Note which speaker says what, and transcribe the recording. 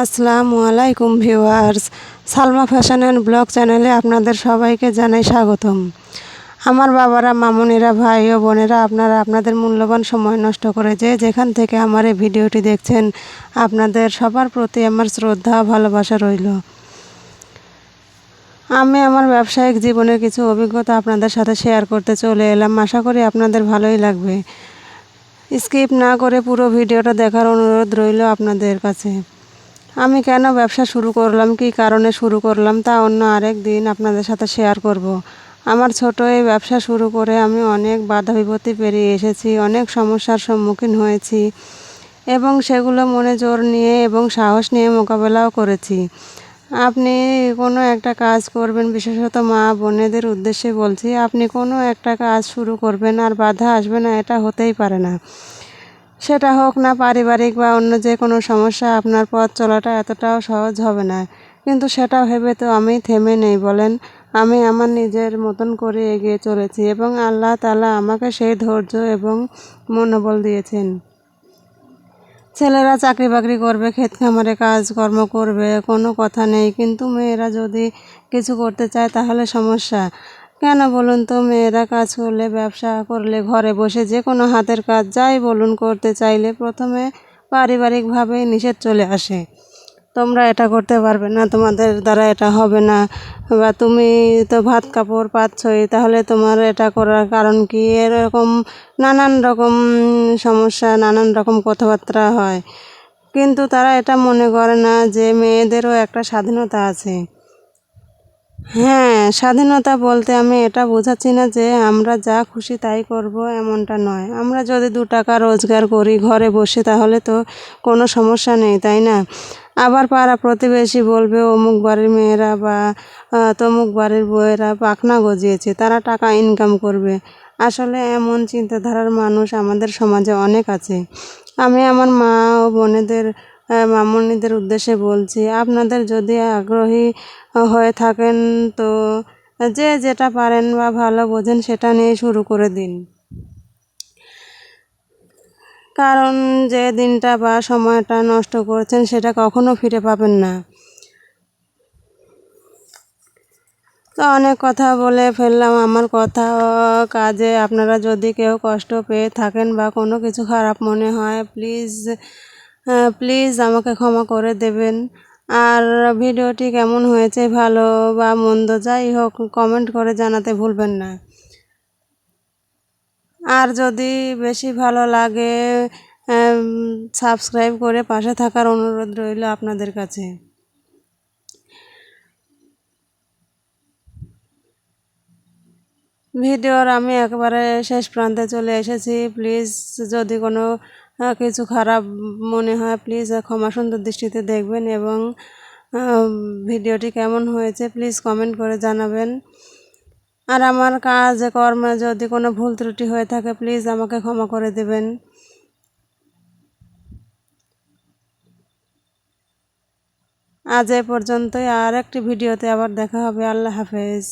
Speaker 1: আসসালামু আলাইকুম viewers, Salma fashion and blog চ্যানেলে আপনাদের সবাইকে জানাই স্বাগতম। আমার বাবারা, মামুনিরা, ভাই ও বোনেরা, আপনারা আপনাদের মূল্যবান সময় নষ্ট করে যে যেখান থেকে আমার এই ভিডিওটি দেখছেন, আপনাদের সবার প্রতি আমার শ্রদ্ধা ভালোবাসা রইল। আমি আমার ব্যবসায়িক জীবনের কিছু অভিজ্ঞতা আপনাদের সাথে শেয়ার করতে চলে এলাম। আশা করি আপনাদের ভালোই লাগবে। স্কিপ না করে পুরো ভিডিওটা দেখার অনুরোধ রইল আপনাদের কাছে। আমি কেন ব্যবসা শুরু করলাম? কী কারণে শুরু করলাম? তা অন্য আরেক দিন আপনাদের সাথে শেয়ার করব। আমার ছোট এই ব্যবসা শুরু করে আমি অনেক বাধা বিপত্তি পেরিয়ে এসেছি, অনেক সমস্যার সম্মুখীন হয়েছি এবং সেগুলো মনে জোর নিয়ে এবং সাহস নিয়ে মোকাবেলাও করেছি। আপনি কোনো একটা কাজ করবেন, বিশেষত মা বোনেদের উদ্দেশ্যে বলছি, আপনি কোনো একটা কাজ শুরু করবেন আর বাধা আসবে না, এটা হতেই পারে না। সেটা হোক না পারিবারিক বা অন্য যে কোনো সমস্যা, আপনার পথ চলাটা এতটাও সহজ হবে না। কিন্তু সেটা ভেবে তো আমি থেমে নেই বলেন, আমি আমার নিজের মতন করে এগিয়ে চলেছি এবং আল্লাহ তালা আমাকে সেই ধৈর্য এবং মনোবল দিয়েছেন। ছেলেরা চাকরি বাকরি করবে, ক্ষেত খামারে কাজকর্ম করবে, কোনো কথা নেই। কিন্তু মেয়েরা যদি কিছু করতে চায় তাহলে সমস্যা। কেন বলুন তো? মেয়েরা কাজ করলে, ব্যবসা করলে, ঘরে বসে যে কোনো হাতের কাজ, যাই বলুন করতে চাইলে প্রথমে পারিবারিকভাবেই নিষেধ চলে আসে। তোমরা এটা করতে পারবে না, তোমাদের দ্বারা এটা হবে না। বা তুমি তো ভাত কাপড় পাচ্ছই, তাহলে তোমার এটা করার কারণ কি? এরকম নানান রকম সমস্যা, নানান রকম কথাবার্তা হয়। কিন্তু তারা এটা মনে করে না যে মেয়েদেরও একটা স্বাধীনতা আছে। হ্যাঁ স্বাধীনতা বলতে আমি এটা বোঝাচ্ছি না যে আমরা যা খুশি তাই করব এমনটা নয়। আমরা যদি দু টাকা রোজগার করি, ঘরে বসে, তাহলে তো কোনো সমস্যা নেই, তাই না? আবার পাড়া প্রতিবেশী বলবে, অমুক বাড়ির মেয়েরা বা তমুক বাড়ির বউয়েরা পাখনা গজিয়েছে, তারা টাকা ইনকাম করবে। আসলে এমন চিন্তাধারার মানুষ আমাদের সমাজে অনেক আছে। আমি আমার মা ও বোনেদের মামনিদের উদ্দেশ্যে বলছি, আপনাদের যদি আগ্রহী হয়ে থাকেন তো যে যেটা পারেন বা ভালো বোঝেন সেটা নিয়ে শুরু করে দিন। কারণ যে দিনটা বা সময়টা নষ্ট করছেন সেটা কখনো ফিরে পাবেন না। তো অনেক কথা বলে ফেললাম আমার কথা কাজে আপনারা যদি কেউ কষ্ট পেয়ে থাকেন বা কোনো কিছু খারাপ মনে হয় প্লিজ প্লিজ আমাকে ক্ষমা করে দেবেন। আর ভিডিওটি কেমন হয়েছে, ভালো বা মন্দ, যাই হোক কমেন্ট করে জানাতে ভুলবেন না। আর যদি বেশি ভালো লাগে সাবস্ক্রাইব করে পাশে থাকার অনুরোধ রইল আপনাদের কাছে। ভিডিওর আমি একবারে শেষ প্রান্তে চলে এসেছি। প্লিজ যদি কোনো কিছু খারাপ মনে হয় প্লিজ ক্ষমা সুন্দর দৃষ্টিতে দেখবেন এবং ভিডিওটি কেমন হয়েছে প্লিজ কমেন্ট করে জানাবেন। আর আমার কাজ, কর্মে যদি কোনো ভুল ত্রুটি হয়ে থাকে প্লিজ আমাকে ক্ষমা করে দেবেন। আজ এ পর্যন্তই আর একটি ভিডিওতে আবার দেখা হবে, আল্লাহ হাফেজ।